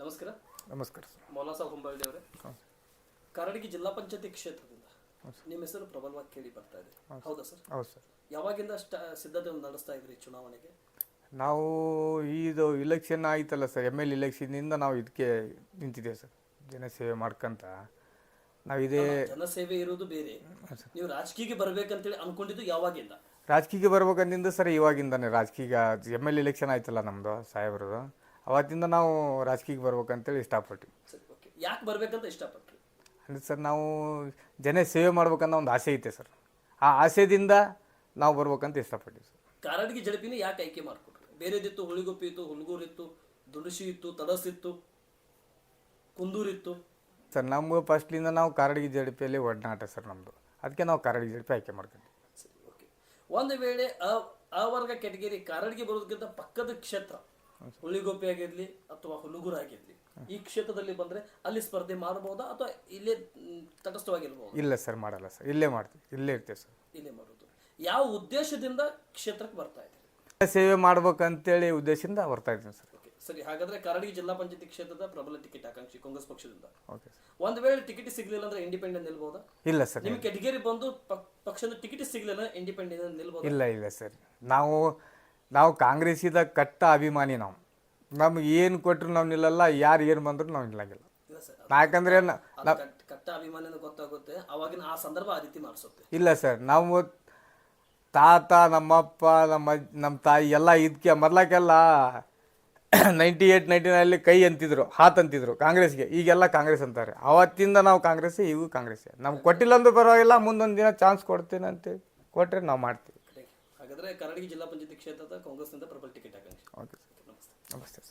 ನಮಸ್ಕಾರ. ನಮಸ್ಕಾರ ಸರ್. ಮೌಲಾ ಸಾಬ್ ಹೊಂಬಳ್ಳಿ ಅವರೇ. ಕರಡಿಗೆ ಜಿಲ್ಲಾ ಪಂಚಾಯತಿ ಕ್ಷೇತ್ರದಿಂದ ನಿಮ್ಮ ಹೆಸರು ಪ್ರಬಲವಾಗಿ ಕೇಳಿ ಬರ್ತಾ ಇದೆ. ಹೌದಾ ಸರ್? ಹೌದು ಸರ್. ಯಾವಾಗಿಂದ ಸಿದ್ಧತೆ ನಡೆಸ್ತಾ ಇದ್ರಿ ಚುನಾವಣೆಗೆ? ನಾವು ಇದು ಇಲೆಕ್ಷನ್ ಆಯ್ತಲ್ಲ ಸರ್ ಎಂ ಎಲ್ ಇಲೆಕ್ಷನ್ನಿಂದ ನಾವು ಇದಕ್ಕೆ ನಿಂತಿದ್ದೇವೆ ಸರ್. ಜನಸೇವೆ ಮಾಡ್ಕೊಂತ ನಾವು ಇದೇ ಜನಸೇವೆ ಇರೋದು ಬೇರೆ. ನೀವು ರಾಜಕೀಯಕ್ಕೆ ಬರ್ಬೇಕಂತೇಳಿ ಅನ್ಕೊಂಡಿದ್ದು ಯಾವಾಗಿಂದ? ರಾಜಕೀಯಕ್ಕೆ ಬರ್ಬೇಕಂದಿಂದ ಸರ್ ಇವಾಗಿಂದಾನೆ. ರಾಜಕೀಯ ಎಂ ಎಲ್ ಇಲೆಕ್ಷನ್ ಆಯ್ತಲ್ಲ ನಮ್ಮದು ಸಾಹೇಬ್ರದ್ದು ಅವತ್ತಿಂದ ನಾವು ರಾಜಕೀಯಕ್ಕೆ ಬರ್ಬೇಕಂತೇಳಿ ಇಷ್ಟಪಟ್ಟು ಸರಿ ಓಕೆ ಯಾಕೆ ಬರ್ಬೇಕಂತ ಇಷ್ಟಪಟ್ರಿ ಅಂದರೆ ಸರ್ ನಾವು ಜನ ಸೇವೆ ಮಾಡ್ಬೇಕನ್ನೋ ಒಂದು ಆಸೆ ಐತೆ ಸರ್. ಆ ಆಸೆದಿಂದ ನಾವು ಬರ್ಬೇಕಂತ ಇಷ್ಟಪಟ್ಟಿವಿ ಸರ್. ಕಾರಡಿಗಿ ಜಡಪಿನ ಯಾಕೆ ಆಯ್ಕೆ ಮಾಡ್ಕೊಟ್ರಿ? ಬೇರೆದಿತ್ತು ಹುಳಿಗುಪ್ಪಿ ಇತ್ತು ಹುಲ್ಗೂರು ಇತ್ತು ದುಣಸಿ ಇತ್ತು ತಡಸ್ ಇತ್ತು ಕುಂದೂರಿತ್ತು. ಸರ್ ನಮ್ಗೆ ಫಸ್ಟ್ಲಿಂದ ನಾವು ಕಾರಡಗಿ ಜಡಪಿಯಲ್ಲಿ ಒಡನಾಟ ಸರ್ ನಮ್ಮದು ಅದಕ್ಕೆ ನಾವು ಕಾರಡಗಿ ಜಡಪಿ ಆಯ್ಕೆ ಮಾಡ್ಕೊಂಡ್ವಿ ಸರಿ ಓಕೆ ಒಂದು ವೇಳೆ ಆ ವರ್ಗ ಕೆಟಗರಿ ಕಾರಡಿಗೆ ಬರೋದಕ್ಕಿಂತ ಪಕ್ಕದ ಕ್ಷೇತ್ರ ಹುಳಿಗೊಪ್ಪೆ ಆಗಿರ್ಲಿ ಅಥವಾ ಹುಲುಗುರ ಆಗಿರ್ಲಿ ಈ ಕ್ಷೇತ್ರದಲ್ಲಿ ಬಂದ್ರೆ ಅಲ್ಲಿ ಸ್ಪರ್ಧೆ ಮಾಡಬಹುದಾ ಅಥವಾ ಇಲ್ಲೇ ತಟಸ್ಥವಾಗಿರ್ಬೋದು? ಇಲ್ಲ ಸರ್ ಮಾಡಲ್ಲ ಸರ್. ಇಲ್ಲೇ ಮಾಡ್ತೀವಿ. ಇಲ್ಲೇ ಇರ್ತೇವೆ ಸರ್. ಇಲ್ಲೇ ಮಾಡೋದು. ಯಾವ ಉದ್ದೇಶದಿಂದ ಕ್ಷೇತ್ರಕ್ಕೆ ಬರ್ತಾ ಇದ್ದೀರಿ? ಸೇವೆ ಮಾಡ್ಬೇಕಂತೇಳಿ ಉದ್ದೇಶದಿಂದ ಬರ್ತಾ ಇದ್ದೀನಿ ಸರ್. ಸರಿ ಹಾಗಾದ್ರೆ ಕರಡಿ ಜಿಲ್ಲಾ ಪಂಚಾಯತಿ ಕ್ಷೇತ್ರದ ಪ್ರಬಲ ಟಿಕೆಟ್ ಆಕಾಂಕ್ಷಿ ಕಾಂಗ್ರೆಸ್ ಪಕ್ಷದಿಂದ. Okay sir. ಒಂದು ವೇಳೆ ಟಿಕೆಟ್ ಸಿಗ್ಲಿಲ್ಲ ಅಂದ್ರೆ ಇಂಡಿಪೆಂಡೆಂಟ್ ನಿಲ್ಬಹುದಾ ಇಲ್ಲ ಸರ್ ನಿಮ್ಗೆ ಕೆಟಗರಿ ಬಂದು ಪಕ್- ಪಕ್ಷದ ಟಿಕೆಟ್ ಸಿಗ್ಲಿಲ್ಲ ಇಂಡಿಪೆಂಡೆಂಟ್ ನಿಲ್ಬಹುದು ಇಲ್ಲ ಇಲ್ಲ ಸರ್. ನಾವು ನಾವು ಕಾಂಗ್ರೆಸ್ಸಿದ ಕಟ್ಟ ಅಭಿಮಾನಿ ನಾವು. ನಮ್ಗೆ ಏನು ಕೊಟ್ಟರು ನಾವು ನಿಲ್ಲಲ್ಲ ಯಾರು ಏನು ಬಂದರೂ ನಾವು ನಿಲ್ಲಂಗಿಲ್ಲ. ಯಾಕಂದ್ರೆ ಗೊತ್ತಾಗುತ್ತೆ ಅವಾಗಿನ ಆ ಸಂದರ್ಭ ಮಾಡಿಸುತ್ತೆ. ಇಲ್ಲ ಸರ್ ನಾವು ತಾತ ನಮ್ಮಪ್ಪ ನಮ್ಮ ನಮ್ಮ ತಾಯಿ ಎಲ್ಲ ಇದಕ್ಕೆ ಮೊದ್ಲಕ್ಕೆಲ್ಲ ನೈಂಟಿ ಏಯ್ಟ್ ನೈಂಟಿನಲ್ಲಿ ಕೈ ಅಂತಿದ್ರು ಹಾತ್ ಅಂತಿದ್ರು ಕಾಂಗ್ರೆಸ್ಗೆ ಈಗೆಲ್ಲ ಕಾಂಗ್ರೆಸ್ ಅಂತಾರೆ. ಅವತ್ತಿಂದ ನಾವು ಕಾಂಗ್ರೆಸ್ ಈಗೂ ಕಾಂಗ್ರೆಸ್ ನಮ್ಗೆ ಕೊಟ್ಟಿಲ್ಲ ಅಂದ್ರೂ ಪರವಾಗಿಲ್ಲ ಮುಂದೊಂದು ದಿನ ಚಾನ್ಸ್ ಕೊಡ್ತೀನಿ ಅಂತ ಕೊಟ್ಟರೆ ನಾವು ಮಾಡ್ತೀವಿ. ಹಾಗಾದ್ರೆ ಕರಡಿಗೆ ಜಿಲ್ಲಾ ಪಂಚಾಯತಿ ಕ್ಷೇತ್ರದ ಕಾಂಗ್ರೆಸ್ನಿಂದ ಪ್ರಬಲ ಟಿಕೆಟ್ ಓಕೆ ಸರ್ ನಮಸ್ತೆ. ನಮಸ್ತೆ ಸರ್